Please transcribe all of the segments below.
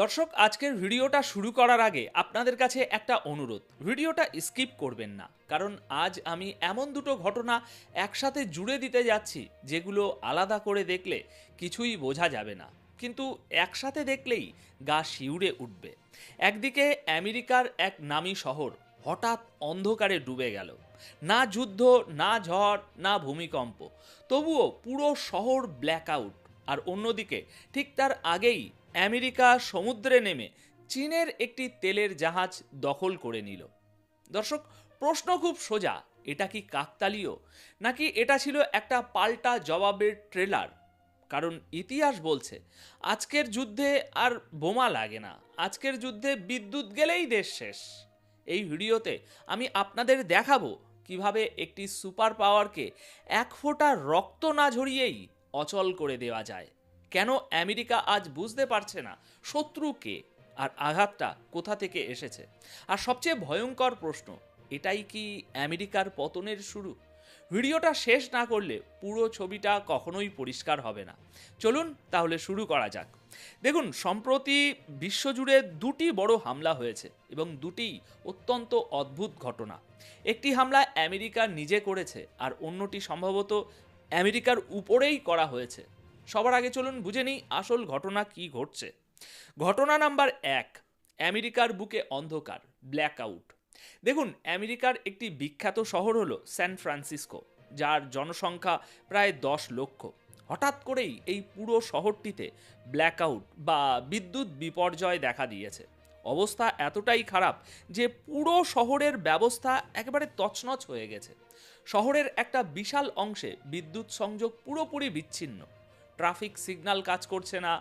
দর্শক, আজকের ভিডিওটা শুরু করার আগে আপনাদের কাছে একটা অনুরোধ। ভিডিওটা স্কিপ করবেন না, কারণ আজ আমি এমন দুটো ঘটনা একসাথে জুড়ে দিতে যাচ্ছি, যেগুলো আলাদা করে দেখলে কিছুই বোঝা যাবে না। কিন্তু একসাথে দেখলেই গা শিউরে উঠবে। একদিকে আমেরিকার এক নামী শহর হঠাৎ অন্ধকারে ডুবে গেল। না যুদ্ধ, না ঝড়, না ভূমিকম্প, তবুও পুরো শহর ব্ল্যাক আউট আর অন্যদিকে ঠিক তার আগেই আমেরিকা সমুদ্রে নেমে চীনের একটি তেলের জাহাজ দখল করে নিল। দর্শক, প্রশ্ন খুব সোজা, এটা কি কাকতালীয়? নাকি এটা ছিল একটা পাল্টা জবাবের ট্রেলার? কারণ ইতিহাস বলছে, আজকের যুদ্ধে আর বোমা লাগে না, আজকের যুদ্ধে বিদ্যুৎ গেলেই দেশ শেষ। এই ভিডিওতে আমি আপনাদের দেখাবো কীভাবে একটি সুপার পাওয়ারকে এক ফোঁটা রক্ত না ঝরিয়েই অচল করে দেওয়া যায়। কেন আমেরিকা আজ বুঝতে পারছে না শত্রু কে আর আঘাতটা কোথা থেকে এসেছে? আর সবচেয়ে ভয়ঙ্কর প্রশ্ন, এটাই কি আমেরিকার পতনের শুরু? ভিডিওটা শেষ না করলে পুরো ছবিটা কখনোই পরিষ্কার হবে না। চলুন তাহলে শুরু করা যাক। দেখুন, সম্প্রতি বিশ্বজুড়ে দুটি বড় হামলা হয়েছে এবং দুটি অত্যন্ত অদ্ভুত ঘটনা। একটি হামলা আমেরিকা নিজে করেছে আর অন্যটি সম্ভবত আমেরিকার উপরেই করা হয়েছে। সবার আগে চলুন বুঝে নিই আসল ঘটনা কি ঘটছে। ঘটনা নাম্বার এক, আমেরিকার বুকে অন্ধকার ব্ল্যাক আউট দেখুন, আমেরিকার একটি বিখ্যাত শহর হলো স্যান ফ্রান্সিসকো, যার জনসংখ্যা প্রায় দশ লক্ষ। হঠাৎ করেই এই পুরো শহরটিতে ব্ল্যাক আউট বা বিদ্যুৎ বিপর্যয় দেখা দিয়েছে। অবস্থা এতটাই খারাপ যে পুরো শহরের ব্যবস্থা একেবারে তছনছ হয়ে গেছে। শহরের একটা বিশাল অংশে বিদ্যুৎ সংযোগ পুরোপুরি বিচ্ছিন্ন। ট্রাফিক সিগন্যাল কাজ করছে না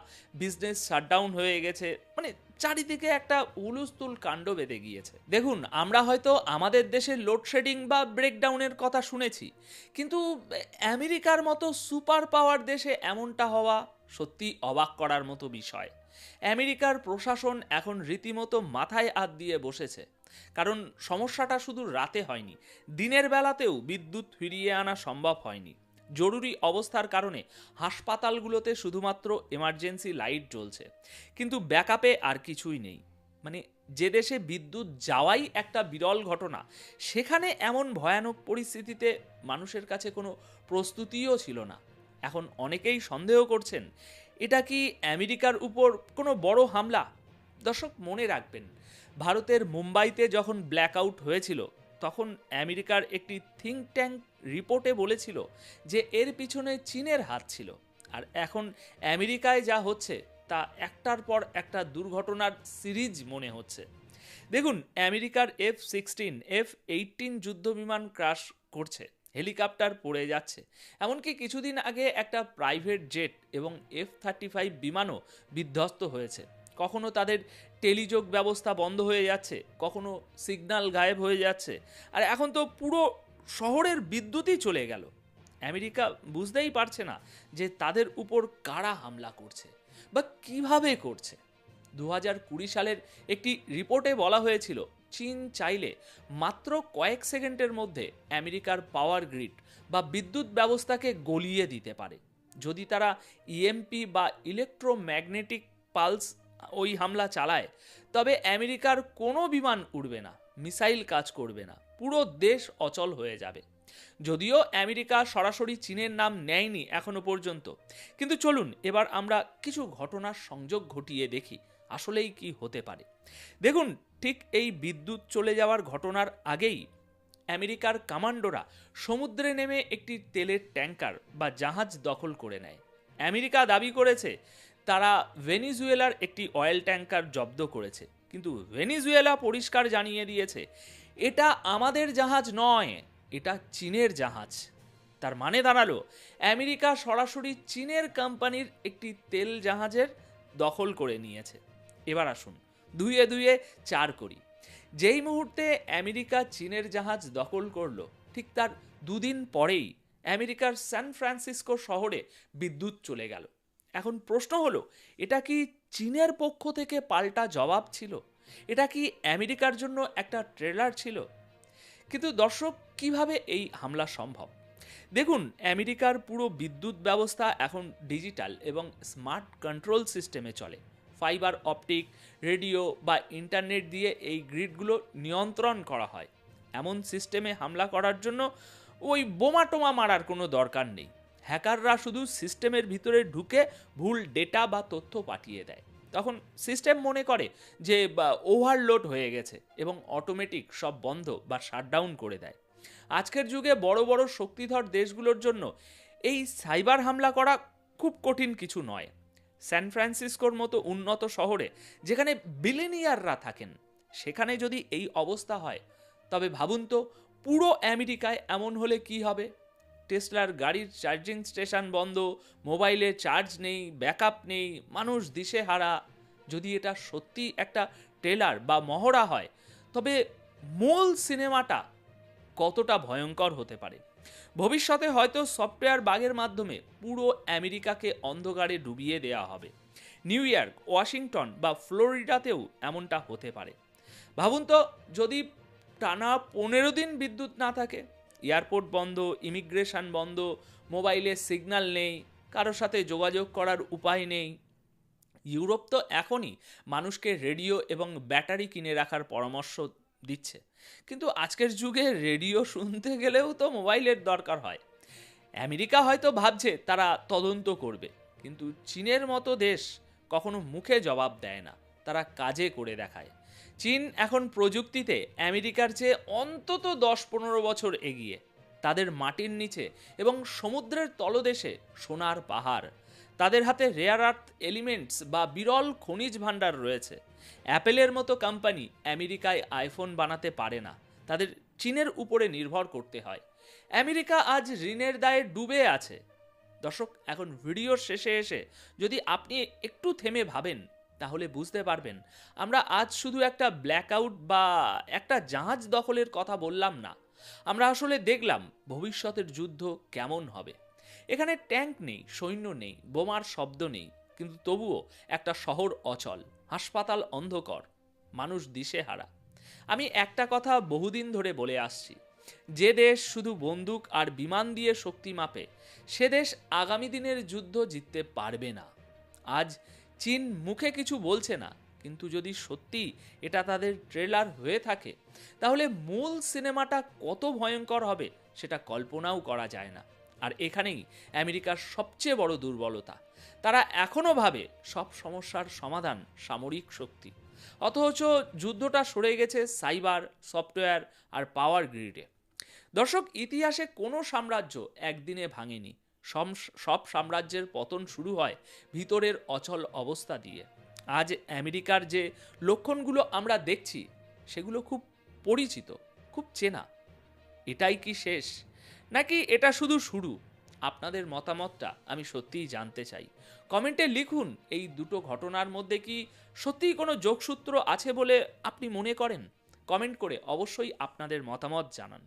বিজনেস শাটডাউন হয়ে গেছে মানে চারিদিকে একটা হুলুস্থুল কাণ্ড বেঁধে গিয়েছে। দেখুন, আমরা হয়তো আমাদের দেশে লোডশেডিং বা ব্রেকডাউনের কথা শুনেছি, কিন্তু আমেরিকার মতো সুপার পাওয়ার দেশে এমনটা হওয়া সত্যি অবাক করার মতো বিষয়। আমেরিকার প্রশাসন এখন রীতিমতো মাথায় হাত দিয়ে বসেছে, কারণ সমস্যাটা শুধু রাতে হয়নি, দিনের বেলাতেও বিদ্যুৎ ফিরিয়ে আনা সম্ভব হয়নি। জরুরি অবস্থার কারণে হাসপাতালগুলোতে শুধুমাত্র এমার্জেন্সি লাইট জ্বলছে। কিন্তু ব্যাকআপে আর কিছুই নেই। মানে যে দেশে বিদ্যুৎ যাওয়াই একটা বিরল ঘটনা, সেখানে এমন ভয়ানক পরিস্থিতিতে মানুষের কাছে কোনো প্রস্তুতিও ছিল না। এখন অনেকেই সন্দেহ করছেন, এটা কি আমেরিকার উপর কোনো বড় হামলা? দর্শক, মনে রাখবেন, ভারতের মুম্বাইতে যখন ব্ল্যাক আউট হয়েছিল তখন আমেরিকার একটি থিঙ্ক ট্যাঙ্ক রিপোর্টে বলেছিল যে এর পিছনে চীনের হাত ছিল। আর এখন আমেরিকায় যা হচ্ছে, তা একটার পর একটা দুর্ঘটনার সিরিজ মনে হচ্ছে। দেখুন, আমেরিকার এফ সিক্সটিন, এফ এইটিন যুদ্ধবিমান ক্রাশ করছে, হেলিকপ্টার পড়ে যাচ্ছে। এমনকি কিছুদিন আগে একটা প্রাইভেট জেট এবং এফ থার্টি ফাইভ বিমানও বিধ্বস্ত হয়েছে। কখনো তাদের টেলিযোগ ব্যবস্থা বন্ধ হয়ে যাচ্ছে, কখনো সিগন্যাল গায়েব হয়ে যাচ্ছে। আর এখন তো পুরো শহরের বিদ্যুৎই চলে গেল। আমেরিকা বুঝতেই পারছে না যে তাদের উপর কারা হামলা করছে বা কীভাবে করছে। দু কুড়ি সালের একটি রিপোর্টে বলা হয়েছিল, চীন চাইলে মাত্র কয়েক সেকেন্ডের মধ্যে আমেরিকার পাওয়ার গ্রিড বা বিদ্যুৎ ব্যবস্থাকে গলিয়ে দিতে পারে। যদি তারা ইএমপি বা ইলেকট্রোম্যাগনেটিক পালস ওই হামলা চালায়। তবে আমেরিকার কোনো বিমান উড়বে না, মিসাইল কাজ করবে না, পুরো দেশ অচল হয়ে যাবে। যদিও আমেরিকা সরাসরি চীনের নাম নেয়নি এখনও পর্যন্ত। কিন্তু চলুন, এবার আমরা কিছু ঘটনার সংযোগ ঘটিয়ে দেখি, আসলেই কি হতে পারে। দেখুন, ঠিক এই বিদ্যুৎ চলে যাওয়ার ঘটনার আগেই আমেরিকার কমান্ডোরা সমুদ্রে নেমে একটি তেলের ট্যাঙ্কার বা জাহাজ দখল করে নেয়। আমেরিকা দাবি করেছে তারা ভেনিজুয়েলার একটি অয়েল ট্যাঙ্কার জব্দ করেছে। কিন্তু ভেনিজুয়েলা পরিষ্কার জানিয়ে দিয়েছে, এটা আমাদের জাহাজ নয়, এটা চীনের জাহাজ। তার মানে দাঁড়াল, আমেরিকা সরাসরি চীনের কোম্পানির একটি তেল জাহাজের দখল করে নিয়েছে। এবার আসুন দুইয়ে দুইয়ে চার করি। যেই মুহূর্তে আমেরিকা চীনের জাহাজ দখল করল, ঠিক তার দুদিন পরেই আমেরিকার সান ফ্রান্সিসকো শহরে বিদ্যুৎ চলে গেল। এখন প্রশ্ন হলো, এটা কি চীনের পক্ষ থেকে পাল্টা জবাব ছিল? এটা কি আমেরিকার জন্য একটা ট্রেলার ছিল? কিন্তু দর্শক, কীভাবে এই হামলা সম্ভব? দেখুন, আমেরিকার পুরো বিদ্যুৎ ব্যবস্থা এখন ডিজিটাল এবং স্মার্ট কন্ট্রোল সিস্টেমে চলে। ফাইবার অপটিক, রেডিও বা ইন্টারনেট দিয়ে এই গ্রিডগুলো নিয়ন্ত্রণ করা হয়। এমন সিস্টেমে হামলা করার জন্য ওই বোমা টোমা মারার কোনো দরকার নেই। হ্যাকাররা শুধু সিস্টেমের ভিতরে ঢুকে ভুল ডেটা বা তথ্য পাঠিয়ে দেয়। তখন সিস্টেম মনে করে যে ওভারলোড হয়ে গেছে এবং অটোমেটিক সব বন্ধ বা শাটডাউন করে দেয়। আজকের যুগে বড় বড় শক্তিধর দেশগুলোর জন্য এই সাইবার হামলা করা খুব কঠিন কিছু নয়। স্যান ফ্রান্সিসকোর মতো উন্নত শহরে, যেখানে বিলিনিয়াররা থাকেন, সেখানে যদি এই অবস্থা হয়, তবে ভাবুন তো, পুরো আমেরিকায় এমন হলে কি হবে? টেসলার গাড়ির চার্জিং স্টেশন বন্ধ, মোবাইলে চার্জ নেই, ব্যাকআপ নেই, মানুষ দিশেহারা। যদি এটা সত্যি একটা ট্রেলার বা মহড়া হয়, তবে মূল সিনেমাটা কতটা ভয়ঙ্কর হতে পারে? ভবিষ্যতে হয়তো সফটওয়্যার বাগের মাধ্যমে পুরো আমেরিকাকে অন্ধকারে ডুবিয়ে দেওয়া হবে। নিউ ইয়র্ক, ওয়াশিংটন বা ফ্লোরিডাতেও এমনটা হতে পারে। ভাবুন তো, যদি টানা পনেরো দিন বিদ্যুৎ না থাকে এয়ারপোর্ট বন্ধ, ইমিগ্রেশন বন্ধ, মোবাইলে সিগন্যাল নেই, কারোর সাথে যোগাযোগ করার উপায় নেই। ইউরোপ তো এখনই মানুষকে রেডিও এবং ব্যাটারি কিনে রাখার পরামর্শ দিচ্ছে। কিন্তু আজকের যুগে রেডিও শুনতে গেলেও তো মোবাইলের দরকার হয়। আমেরিকা হয়তো ভাবছে তারা তদন্ত করবে, কিন্তু চীনের মতো দেশ কখনো মুখে জবাব দেয় না। তারা কাজে করে দেখায়। চীন এখন প্রযুক্তিতে আমেরিকার চেয়ে অন্তত দশ পনেরো বছর এগিয়ে। তাদের মাটির নিচে এবং সমুদ্রের তলদেশে সোনার পাহাড়। তাদের হাতে রেয়ার আর্থ এলিমেন্টস বা বিরল খনিজ ভাণ্ডার রয়েছে। অ্যাপেলের মতো কোম্পানি আমেরিকায় আইফোন বানাতে পারে না। তাদের চীনের উপরে নির্ভর করতে হয়। আমেরিকা আজ ঋণের দায়ে ডুবে আছে। দর্শক, এখন ভিডিওর শেষে এসে যদি আপনি একটু থেমে ভাবেন তাহলে বুঝতে পারবেন। আমরা আজ শুধু একটা ব্ল্যাকআউট বা একটা জাহাজ দখলের কথা বললাম না। আমরা আসলে দেখলাম ভবিষ্যতের যুদ্ধ কেমন হবে। এখানে ট্যাঙ্ক নেই, সৈন্য নেই, বোমার শব্দ নেই, কিন্তু তবুও একটা শহর অচল, হাসপাতাল অন্ধকর, মানুষ দিশেহারা। আমি একটা কথা বহুদিন ধরে বলে আসছি, যে দেশ শুধু বন্দুক আর বিমান দিয়ে শক্তি মাপে, সে দেশ আগামী দিনের যুদ্ধ জিততে পারবে না। আজ চীন মুখে কিছু বলছে না। কিন্তু যদি সত্যি এটা তাদের ট্রেলার হয়ে থাকে, তাহলে মূল সিনেমাটা কত ভয়ঙ্কর হবে সেটা কল্পনাও করা যায় না। আর এখানেই আমেরিকার সবচেয়ে বড় দুর্বলতা। তারা এখনও ভাবে সব সমস্যার সমাধান সামরিক শক্তি। অথচ যুদ্ধটা সরে গেছে সাইবার, সফটওয়্যার আর পাওয়ার গ্রিডে। দর্শক, ইতিহাসে কোনো সাম্রাজ্য একদিনে ভাঙেনি। সব সাম্রাজ্যের পতন শুরু হয় ভিতরের অচল অবস্থা দিয়ে। আজ আমেরিকার যে লক্ষণগুলো আমরা দেখছি, সেগুলো খুব পরিচিত, খুব চেনা। এটাই কি শেষ? নাকি এটা শুধু শুরু? আপনাদের মতামতটা আমি সত্যিই জানতে চাই। কমেন্টে লিখুন এই দুটো ঘটনার মধ্যে কি সত্যিই কোনো যোগসূত্র আছে বলে আপনি মনে করেন? কমেন্ট করে অবশ্যই আপনাদের মতামত জানান।